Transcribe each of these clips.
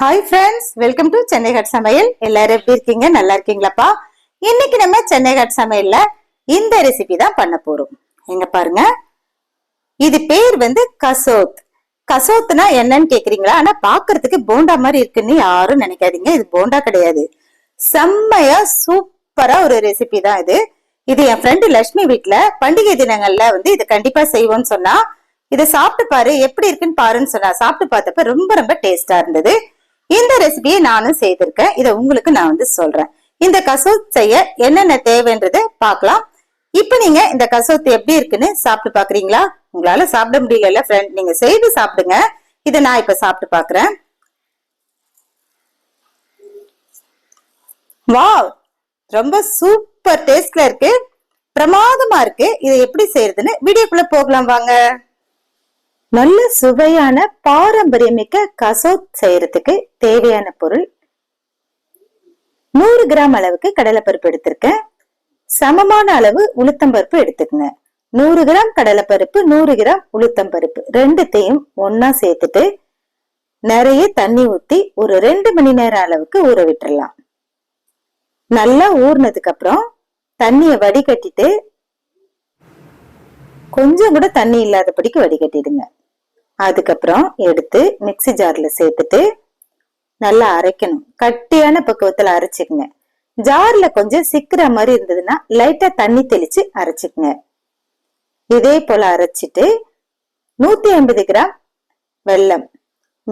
Hi friends welcome to Chennai hut சமையல் எல்லாரும் எப்படி இருக்கீங்க? நல்லா இருக்கீங்களாப்பா? இன்னைக்கு நம்ம சென்னை ஹட் சமையல்ல இந்த ரெசிபி தான் பண்ண போறோம். எங்க பாருங்க. இது பேர் வந்து கசோத். கசோத்னா என்னன்னு கேக்குறீங்களா? ஆனா பாக்குறதுக்கு போண்டா மாதிரி இருக்குன்னு யாரும் நினைக்காதீங்க. இது போண்டா கிடையாது. செம்மையா சூப்பரா ஒரு ரெசிபி தான் இது. இது என் ஃப்ரெண்டு லட்சுமி வீட்டுல பண்டிகை தினங்கள்ல வந்து இது கண்டிப்பா செய்வோம்னு சொன்னா இதை சாப்பிட்டு பாரு எப்படி இருக்குன்னு பாருன்னு சொன்னா சாப்பிட்டு பார்த்தப்ப ரொம்ப ரொம்ப டேஸ்டா இருந்தது. இந்த ரெசிபியை நானும் செய்திருக்கேன். இதை உங்களுக்கு நான் வந்து சொல்றேன். இந்த கசோத் செய்ய என்னென்ன தேவைன்றதை பார்க்கலாம். இப்ப நீங்க இந்த கசோத்து எப்படி இருக்குன்னு சாப்பிட்டு பாக்குறீங்களா உங்களால சாப்பிட முடியல ஃப்ரெண்ட் நீங்க செய்து சாப்பிடுங்க. இதை நான் இப்ப சாப்பிட்டு பாக்குறேன் வாவ்! ரொம்ப சூப்பர் டேஸ்ட்ல இருக்கு. பிரமாதமா இருக்கு. இதை எப்படி செய்யறதுன்னு வீடியோக்குள்ள போகலாம் வாங்க. நல்ல சுவையான பாரம்பரியமிக்க கசோத் செய்யறதுக்கு தேவையான பொருள் நூறு கிராம் அளவுக்கு கடலைப்பருப்பு எடுத்திருக்கேன். சமமான அளவு உளுத்தம்பருப்பு எடுத்துக்கங்க. நூறு கிராம் கடலைப்பருப்பு நூறு கிராம் உளுத்தம்பருப்பு ரெண்டுத்தையும் ஒன்னா சேர்த்துட்டு நிறைய தண்ணி ஊத்தி ஒரு ரெண்டு மணி நேரம் அளவுக்கு ஊற விட்டுறலாம். நல்லா ஊறினதுக்கு அப்புறம் தண்ணிய வடிகட்டிட்டு கொஞ்சம் கூட தண்ணி இல்லாதபடிக்கு வடிகட்டிடுங்க. அதுக்கப்புறம் எடுத்து மிக்ஸி ஜார்ல சேர்த்துட்டு நல்லா அரைக்கணும். கட்டியான பக்குவத்துல அரைச்சிக்கங்க. ஜார்ல கொஞ்சம் சிக்கிற மாதிரி இருந்ததுன்னா லைட்டா தண்ணி தெளிச்சு அரைச்சிக்கங்க. இதே போல அரைச்சிட்டு நூத்தி ஐம்பது கிராம் வெல்லம்.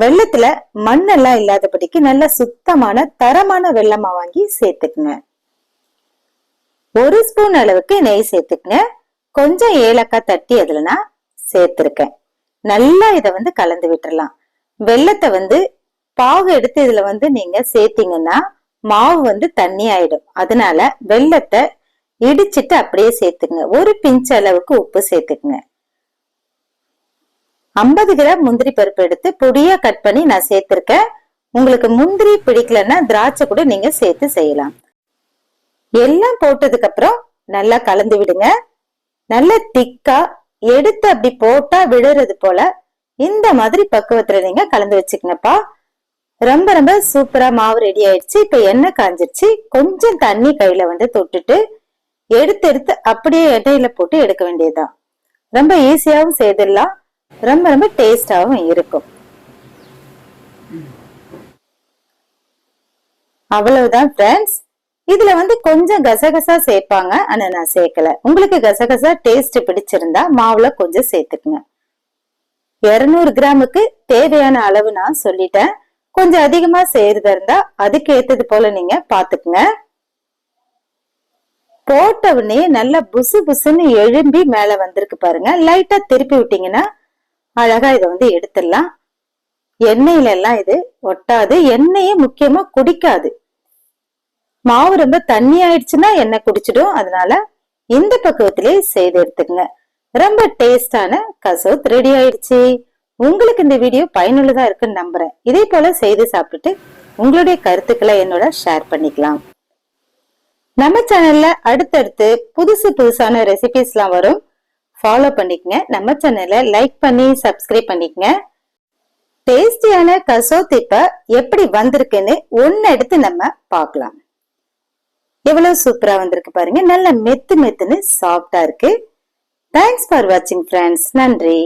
வெள்ளத்துல மண்ணெல்லாம் இல்லாதபடிக்கு நல்ல சுத்தமான தரமான வெள்ளமா வாங்கி சேர்த்துக்குங்க. ஒரு ஸ்பூன் அளவுக்கு நெய் சேர்த்துக்குங்க. கொஞ்சம் ஏலக்காய் தட்டி அதுல நான் நல்லா இத வந்து கலந்து விட்டுறலாம். வெள்ளத்தை வந்து பாகு எடுத்து இதுல வந்து நீங்க சேர்த்தீங்கன்னா மாவு வந்து தண்ணி ஆயிடும். அதனால வெள்ளத்தை இடிச்சிட்டு அப்படியே சேர்த்துக்குங்க. ஒரு பிஞ்ச் அளவுக்கு உப்பு சேர்த்துக்குங்க. ஐம்பது கிராம் முந்திரி பருப்பு எடுத்து பொடியா கட் பண்ணி நான் சேர்த்திருக்கேன். உங்களுக்கு முந்திரி பிடிக்கலன்னா திராட்சை கூட நீங்க சேர்த்து செய்யலாம். எல்லாம் போட்டதுக்கு அப்புறம் நல்லா கலந்து விடுங்க. நல்லா திக்கா எடுத்து அப்படி போட்டா விழுறது போல இந்த மாதிரி பக்குவத்துல நீங்க கலந்து வச்சுக்கணப்பா ரொம்ப ரொம்ப சூப்பரா மாவு ரெடி ஆயிடுச்சு. இப்ப எண்ணெய் காஞ்சிருச்சு. கொஞ்சம் தண்ணி கையில வந்து தொட்டுட்டு எடுத்து எடுத்து அப்படியே எண்ணெயில போட்டு எடுக்க வேண்டியதுதான். ரொம்ப ஈஸியாவும் செய்திடலாம். ரொம்ப ரொம்ப டேஸ்டாவும் இருக்கும். அவ்வளவுதான் ஃப்ரெண்ட்ஸ் இதுல வந்து கொஞ்சம் கசகசா சேர்ப்பாங்க. ஆனா நான் சேர்க்கல. உங்களுக்கு கசகசா டேஸ்ட் பிடிச்சிருந்தா மாவுல கொஞ்சம் சேர்த்துக்குங்க. இருநூறு கிராமுக்கு தேவையான அளவு நான் சொல்லிட்டேன். கொஞ்சம் அதிகமா செய்யறதா இருந்தா அதுக்கு ஏத்தது போல நீங்க பாத்துக்குங்க. போட்ட உடனே நல்லா புசு புசுன்னு எழும்பி மேல வந்திருக்கு பாருங்க. லைட்டா திருப்பி விட்டீங்கன்னா அழகா இதை வந்து எடுத்துடலாம். எண்ணெயில எல்லாம் இது ஒட்டாது. எண்ணெயே முக்கியமா குடிக்காது. மாவு ரொம்ப தண்ணி ஆயிடுச்சுன்னா எண்ணெய் குடிச்சிடும். அதனால இந்த பக்குவத்திலே செய்து எடுத்துக்கங்க. ரொம்ப டேஸ்டான கசோத் ரெடி ஆயிடுச்சு. உங்களுக்கு இந்த வீடியோ பயனுள்ளதா இருக்குன்னு நம்புறேன். இதே போல செய்து சாப்பிட்டுட்டு உங்களுடைய கருத்துக்களை என்னோட ஷேர் பண்ணிக்கலாம். நம்ம சேனல்ல அடுத்தடுத்து புதுசு புதுசான ரெசிபிஸ் எல்லாம் வரும். ஃபாலோ பண்ணிக்கங்க. நம்ம சேனலை லைக் பண்ணி சப்ஸ்கிரைப் பண்ணிக்கங்க. டேஸ்டியான கசோத் இப்ப எப்படி வந்திருக்குன்னு ஒன்னு எடுத்து நம்ம பார்க்கலாம். எவ்வளவு சூப்பரா வந்திருக்கு பாருங்க. நல்ல மெத்து மெத்துன்னு சாஃப்டா இருக்கு. தேங்க்ஸ் ஃபார் வாட்சிங் ஃப்ரெண்ட்ஸ் நன்றி.